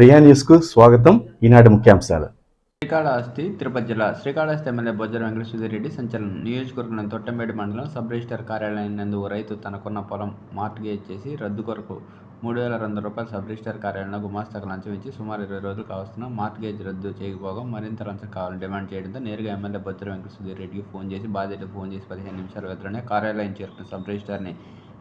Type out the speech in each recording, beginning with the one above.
ప్రియా న్యూస్కు స్వాగతం. ఈనాటి ముఖ్యాంశాలు. శ్రీకాళహస్తి తిరుపతి జిల్లా శ్రీకాళహస్తి ఎమ్మెల్యే బొజ్జల వెంకటేశ్వర రెడ్డి సంచలనం. నియోజకవర్గం తొట్టంబేడి మండలం సబ్ రిజిస్టర్ కార్యాలయం నందు రైతు తనకున్న పొలం మార్ట్గేజ్ చేసి రద్దు కొరకు మూడు వేల రెండు రూపాయలు సబ్ రిజిస్టర్ కార్యాలయంలో గుమాస్తాకు లంచం ఇచ్చి సుమారు ఇరవై రోజులు కావస్తున్న మార్ట్గేజ్ రద్దు చేయకపోగా మరింత లంచం కావాలని డిమాండ్ చేయడంతో నేరుగా ఎమ్మెల్యే బొజ్జల వెంకటేశ్వర రెడ్డికి ఫోన్ చేసి బాధ్యతకు ఫోన్ చేసి పదిహేను నిమిషాల వ్యవధిలోనే కార్యాలయం చేరుకున్న సబ్ రిజిస్టార్ని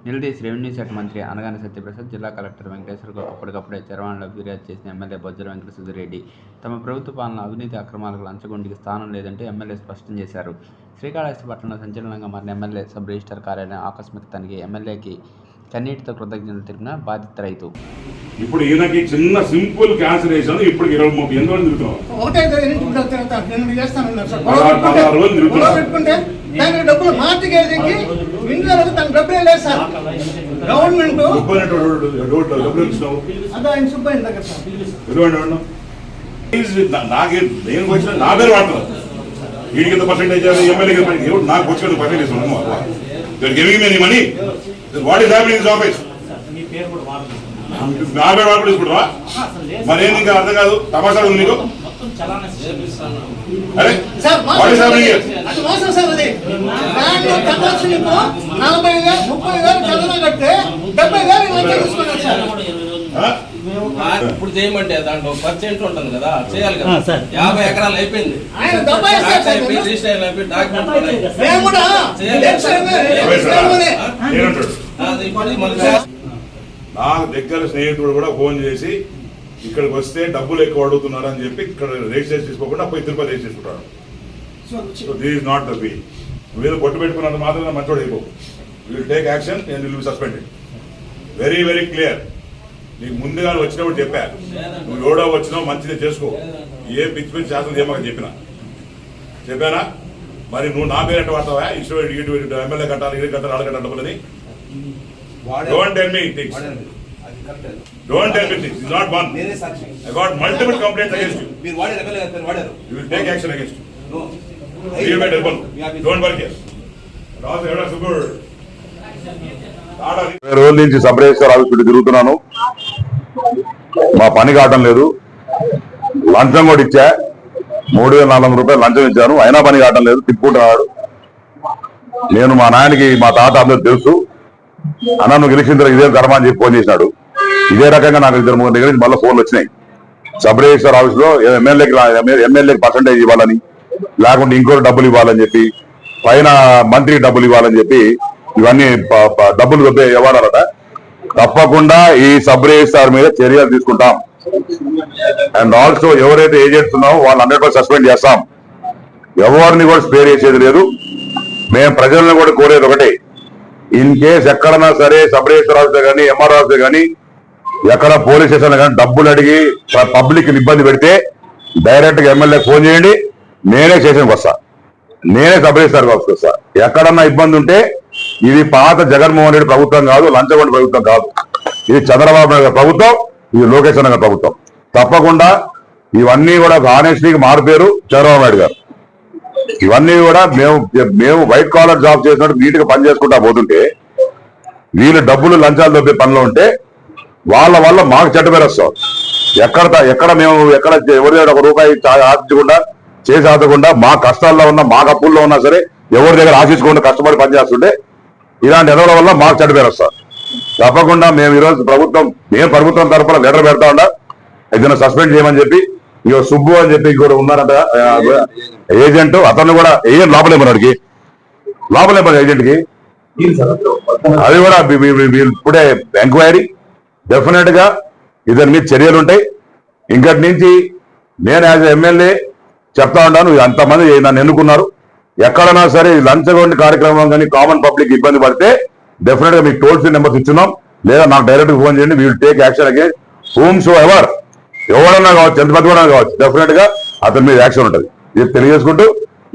నిలదీసి రెవెన్యూ శాఖ మంత్రి అనగానే సత్యప్రసాద్ జిల్లా కలెక్టర్ వెంకటేశ్వరకు అప్పటికప్పుడే చరవాణిలో ఫిర్యాదు చేసిన ఎమ్మెల్యే బొజ్జల వెంకటేశ్వర రెడ్డి తమ ప్రభుత్వ పాలన అవినీతి అక్రమాలకు లంచగొండికి స్థానం లేదంటూ ఎమ్మెల్యే స్పష్టం చేశారు. శ్రీకాళహస్తి పట్టణంలో సంచలనంగా మారిన ఎమ్మెల్యే సబ్ రిజిస్టర్ కార్యాలయం ఆకస్మిక తనిఖీ ఎమ్మెల్యేకి కన్నీటితో కృతజ్ఞతలు తెలిపిన బాధిత రైతు. ఇప్పుడు ఈయనకి చిన్న సింపుల్ క్యాన్సర్ వేసాను ఇప్పుడు ఇరవై ముప్పై ఎన్ని రోజులు తిరుగుతాం? ఒకటే తిరుగుతాను. నేను చేస్తానన్నారు దానికి డబ్బులు మార్చిగేదికి వింటారు తన డబ్బులే లేదు సార్. గవర్నమెంట్ అదే ఆయన సుబ్బయ్య దగ్గర సార్. ఇరవై రెండు ప్లీజ్ నా- నాకే నేను వచ్చిన నా పేరు వాడుతున్నారు. వీడికి ఎంత పర్సెంటేజ్ ఎమ్మెల్యే నాకు వచ్చిన percentage giving me money what is happening in office నా పేరు వాడు తీసుకుంటావా మరేం ఇంకా అర్థం కాదు? తమాషా ఉంది నీకు? అరే సార్ వాట్ ఈస్ మోసం హ్యాపెనింగ్ సార్ అది మోసం సార్ అది. బ్యాంకు కట్టాల్సి నీకు నలభై వేలు ముప్పై వేలు చదవ కడితే డెబ్బై వేలు లంచం తీసుకున్నారు సార్. ఇప్పుడు చేయమంటే దాంట్లో పర్సెంట్ ఉంటుంది కదా చేయాలి కదా. యాభై ఎకరాలు అయిపోయింది. డాక్యుమెంట్. నాకు దగ్గర స్నేహితుడు కూడా ఫోన్ చేసి ఇక్కడికి వస్తే డబ్బులు ఎక్కువ అడుగుతున్నారు అని చెప్పి ఇక్కడ రిజిస్టర్ చేసుకోకుండా పోయి తిరుపతి రిజిస్టర్ చేసుకుంటాడు so this is not the way నువ్వేదో పొట్టు పెట్టుకున్నంత మాత్రం మంచోడు అయిపో. Will take action and will be suspended very very clear నీకు ముందుగా వచ్చినప్పుడు చెప్పా. నువ్వు ఎవడో వచ్చినావు మంచిదే చేసుకో. ఏ పిచ్చి పిచ్చి శాస్త్రం చేయమని చెప్పిన. చెప్పానా? మరి నువ్వు నా పేరు ఎట్ట వాడతావా? ఇష్టం ఇటు ఇటు ఎమ్మెల్యే కట్టాలి ఇది కట్టాలి ఆడ కట్టాలి డబ్బులని? Don't tell me things don't tell me things is not one నేనే సాక్షి. I got multiple complaints against you మీరు వాడారు. ఎమ్మెల్యే గారు వాడారు you will take action against you no you mate help don't work here Raju ఎవడా సుబ్బుడు ఆడాలి ఇరవై రోజుల నుంచి సబ్ రిజిస్టర్ ఆఫీస్ పెట్టి తిరుగుతున్నాను. మా పని కావటం లేదు. లంచం కూడా ఇచ్చా. మూడు వేల నాలుగు వందల రూపాయలు లంచం ఇచ్చాను. అయినా పని కావటం లేదు. తిప్పుకుంటున్నాడు. నేను మా నాయనకి మా తాత అందరూ తెలుసు. అన్న నువ్వు గెలిచిన తర్వాత ఇదే కర్మ అని చెప్పి ఫోన్ చేసినాడు ఇదే రకంగా నాకు ఇద్దరు ముగ్గురు దగ్గర నుంచి మళ్ళీ ఫోన్లు వచ్చినాయి. సబ్ రిజిస్టర్ ఆఫీస్లో ఎమ్మెల్యేకి ఎమ్మెల్యేకి పర్సంటేజ్ ఇవ్వాలని లేకుంటే ఇంకోటి డబ్బులు ఇవ్వాలని చెప్పి పైన మంత్రికి డబ్బులు ఇవ్వాలని చెప్పి ఇవన్నీ డబ్బులు కొద్ది ఇవ్వాలట తప్పకుండా ఈ సబ్ రిజిస్టార్ మీద చర్యలు తీసుకుంటాం. అండ్ ఆల్సో ఎవరైతే ఏజెంట్స్ ఉన్నామో వాళ్ళు హండ్రెడ్ పర్సెంట్ సస్పెండ్ చేస్తాం. ఎవరిని కూడా స్పేర్ చేసేది లేదు. మేము ప్రజలను కూడా కోరేది ఒకటే. ఇన్ కేస్ ఎక్కడన్నా సరే సబ్ రిజిస్టర్ ఆఫీసర్ కానీ ఎంఆర్ ఆఫీసర్ కానీ ఎక్కడ పోలీస్ స్టేషన్ కానీ డబ్బులు అడిగి పబ్లిక్ ఇబ్బంది పెడితే డైరెక్ట్గా ఎమ్మెల్యే ఫోన్ చేయండి నేనే స్టేషన్కి వస్తా. నేనే సబ్ రిజిస్టర్ ఆఫీస్కి వస్తా ఎక్కడన్నా ఇబ్బంది ఉంటే ఇది పాత జగన్మోహన్ రెడ్డి ప్రభుత్వం కాదు లంచగొండ ప్రభుత్వం కాదు. ఇది చంద్రబాబు నాయుడు ప్రభుత్వం ఇది లోకేష్ అన్న ప్రభుత్వం. తప్పకుండా ఇవన్నీ కూడా ఆనెస్టీకి మారిపోయారు చంద్రబాబు నాయుడు గారు. ఇవన్నీ కూడా మేము మేము వైట్ కాలర్ జాబ్ చేసినట్టు నీట్గా పని చేసుకుంటా పోతుంటే వీళ్ళు డబ్బులు లంచాలు దొబ్బే పనిలో ఉంటే వాళ్ళ వల్ల మాకు చెడ్డ పేరు వస్తాం ఎక్కడ ఎక్కడ మేము ఎక్కడ ఎవరి దగ్గర ఒక రూపాయి ఆశించకుండా చేసి ఆదకుండా మా కష్టాల్లో ఉన్నా మా అప్పుల్లో ఉన్నా సరే ఎవరి దగ్గర ఆశించకుండా కష్టపడి పనిచేస్తుంటే ఇలాంటి ఎదవల వల్ల మాకు చెడ్డ పేరు వస్తాం తప్పకుండా మేము ఈరోజు ప్రభుత్వం మేము ప్రభుత్వం తరఫున లెటర్ పెడతా ఉండా ఏదైనా సస్పెండ్ చేయమని చెప్పి ఇక సుబ్బు అని చెప్పి ఇంకోటి ఉన్నారంట ఏజెంట్ అతను కూడా ఏజెంట్ లోపలేమన్నాడికి లోపలేమని ఏజెంట్కి అది కూడా ఇప్పుడే ఎంక్వైరీ. డెఫినెట్గా ఇద్దరి మీద చర్యలు ఉంటాయి. ఇంకటి నుంచి నేను యాజ్ ఎమ్మెల్యే చెప్తా ఉన్నాను అంతమంది నన్ను ఎన్నుకున్నారు. ఎక్కడైనా సరే ఈ లంచగొండి కార్యక్రమం కానీ కామన్ పబ్లిక్ ఇబ్బంది పడితే డెఫినెట్గా మీకు టోల్ ఫ్రీ నెంబర్స్ ఇచ్చున్నాం. లేదా నాకు డైరెక్ట్ ఫోన్ చేయండి వీళ్ళు టేక్ యాక్షన్ అగే హోమ్ షో ఎవర్ ఎవరన్నా కావచ్చు ఎంత కూడా కావచ్చు డెఫినెట్గా అతని మీద యాక్షన్ ఉంటుంది. ఇది తెలియజేసుకుంటూ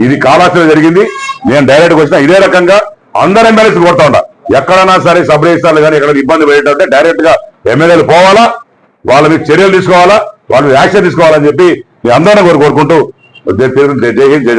ఇది కాలాక్షణ జరిగింది. నేను డైరెక్ట్ వచ్చిన ఇదే రకంగా అందరం ఎమ్మెల్యేస్ కొడతా ఉంటా ఎక్కడైనా సరే సబ్ రిజిస్టార్లు కానీ ఎక్కడ ఇబ్బంది పడేటంటే డైరెక్ట్గా ఎమ్మెల్యేలు పోవాలా వాళ్ళ మీద చర్యలు తీసుకోవాలా వాళ్ళ యాక్షన్ తీసుకోవాలని చెప్పి మీ అందరినీ కోరు- కోరుకుంటూ జై హింద్ జై